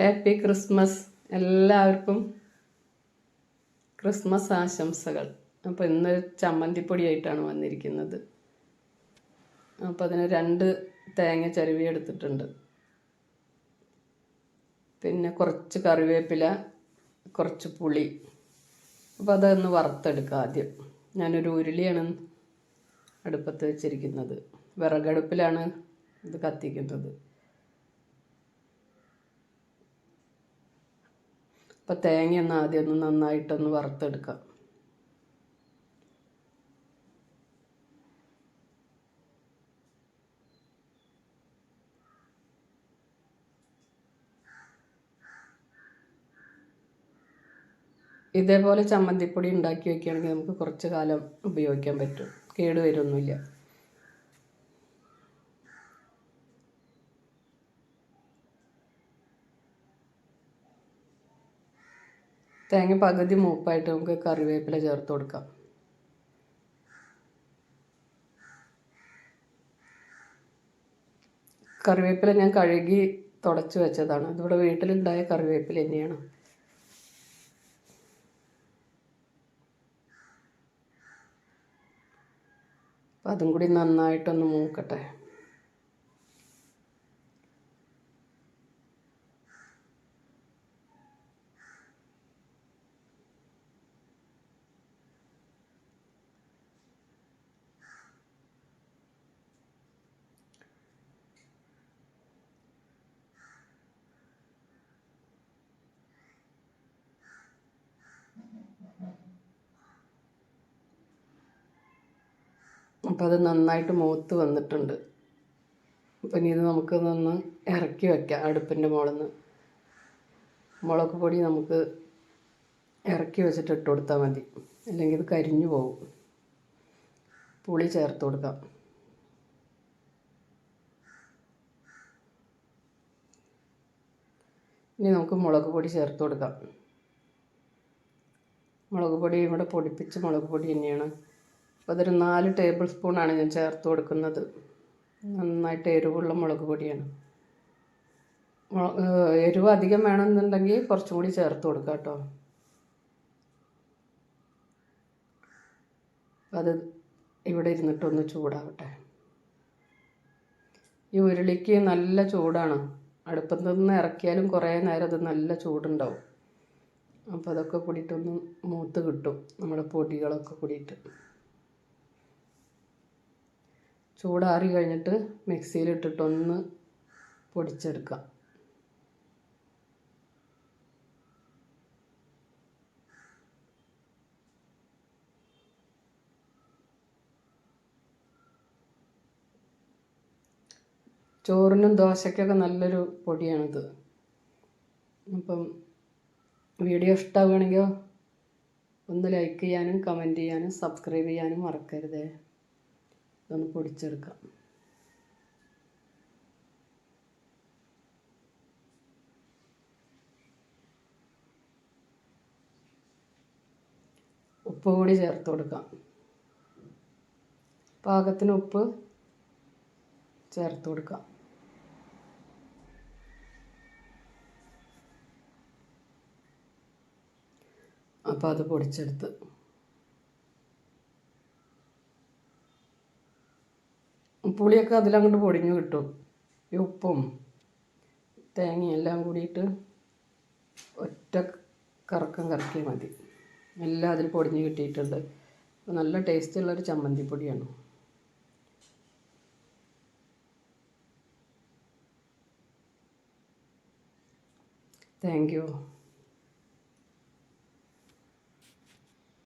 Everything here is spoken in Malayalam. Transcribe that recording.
ഹാപ്പി ക്രിസ്മസ് എല്ലാവർക്കും ക്രിസ്മസ് ആശംസകൾ. അപ്പോൾ ഇന്ന് ചമ്മന്തിപ്പൊടിയായിട്ടാണ് വന്നിരിക്കുന്നത്. അപ്പോൾ അതിന് രണ്ട് തേങ്ങ ചരുവി എടുത്തിട്ടുണ്ട്. പിന്നെ കുറച്ച് കറിവേപ്പില കുറച്ച് പുളി. അപ്പോൾ അതൊന്ന് വറുത്തെടുക്കുക ആദ്യം. ഞാനൊരു ഉരുളിയാണ് അടുപ്പത്ത് വെച്ചിരിക്കുന്നത്. വിറകടുപ്പിലാണ് ഇത് കത്തിക്കുന്നത്. അപ്പോൾ തേങ്ങ ഒന്ന് ആദ്യം ഒന്ന് നന്നായിട്ടൊന്ന് വറുത്തെടുക്കാം. ഇതേപോലെ ചമ്മന്തിപ്പൊടി ഉണ്ടാക്കി വെക്കുകയാണെങ്കിൽ നമുക്ക് കുറച്ച് കാലം ഉപയോഗിക്കാൻ പറ്റും. കേടുവരൊന്നുമില്ല തേങ്ങ പകുതി മൂപ്പായിട്ട് നമുക്ക് കറിവേപ്പില ചേർത്ത് കൊടുക്കാം. കറിവേപ്പില ഞാൻ കഴുകി തുടച്ച് വെച്ചതാണ്. ഇതിവിടെ വീട്ടിലുണ്ടായ കറിവേപ്പില തന്നെയാണ്. അപ്പം അതും കൂടി നന്നായിട്ടൊന്ന് മൂക്കട്ടെ. അപ്പോൾ അത് നന്നായിട്ട് മൂത്ത് വന്നിട്ടുണ്ട്. അപ്പം ഇനി ഇത് നമുക്ക് നിന്ന് ഇറക്കി വയ്ക്കാം അടുപ്പിന്റെ മുകളിൽ നിന്ന് മുളക് പൊടി നമുക്ക് ഇറക്കി വെച്ചിട്ട് ഇട്ട് കൊടുത്താൽ മതി. അല്ലെങ്കിൽ ഇത് കരിഞ്ഞു പോകും പുളി ചേർത്ത് കൊടുക്കാം. ഇനി നമുക്ക് മുളക് പൊടി ചേർത്ത് കൊടുക്കാം. മുളക് പൊടി ഇവിടെ പൊടിപ്പിച്ച മുളക് പൊടി തന്നെയാണ്. അപ്പോൾ അതൊരു നാല് ടേബിൾ സ്പൂണാണ് ഞാൻ ചേർത്ത് കൊടുക്കുന്നത്. നന്നായിട്ട് എരിവുള്ള മുളക് പൊടിയാണ്. എരിവ് അധികം വേണമെന്നുണ്ടെങ്കിൽ കുറച്ചും കൂടി ചേർത്ത് കൊടുക്കാം കേട്ടോ. അത് ഇവിടെ ഇരുന്നിട്ടൊന്ന് ചൂടാവട്ടെ. ഈ ഉരുളിക്ക് നല്ല ചൂടാണ്. അടുപ്പത്ത് നിന്ന് ഇറക്കിയാലും കുറേ നേരം അത് നല്ല ചൂടുണ്ടാവും. അപ്പോൾ അതൊക്കെ കൂടിയിട്ടൊന്ന് മൂത്ത് കിട്ടും നമ്മുടെ പൊടികളൊക്കെ കൂടിയിട്ട്. ചൂടാറി കഴിഞ്ഞിട്ട് മിക്സിയിലിട്ടിട്ടൊന്ന് പൊടിച്ചെടുക്കാം ചോറിനും ദോശയ്ക്കൊക്കെ നല്ലൊരു പൊടിയാണിത്. അപ്പം വീഡിയോ ഇഷ്ടമാവുകയാണെങ്കിൽ ഒന്ന് ലൈക്ക് ചെയ്യാനും കമന്റ് ചെയ്യാനും സബ്സ്ക്രൈബ് ചെയ്യാനും മറക്കരുതേ. ഇതൊന്ന് പൊടിച്ചെടുക്കാം. ഉപ്പ് കൂടി ചേർത്ത് കൊടുക്കാം. പാകത്തിന് ഉപ്പ് ചേർത്ത് കൊടുക്കാം. അപ്പോൾ അത് പൊടിച്ചെടുത്ത് പുളിയൊക്കെ അതിലങ്ങോട്ട് പൊടിഞ്ഞു കിട്ടും. ഈ ഉപ്പും തേങ്ങയും എല്ലാം കൂടിയിട്ട് ഒറ്റ കറക്കം കറക്കിയാൽ മതി. എല്ലാം അതിൽ പൊടിഞ്ഞു കിട്ടിയിട്ടുണ്ട്. നല്ല ടേസ്റ്റ് ടേസ്റ്റുള്ളൊരു ചമ്മന്തിപ്പൊടിയാണ്. Thank you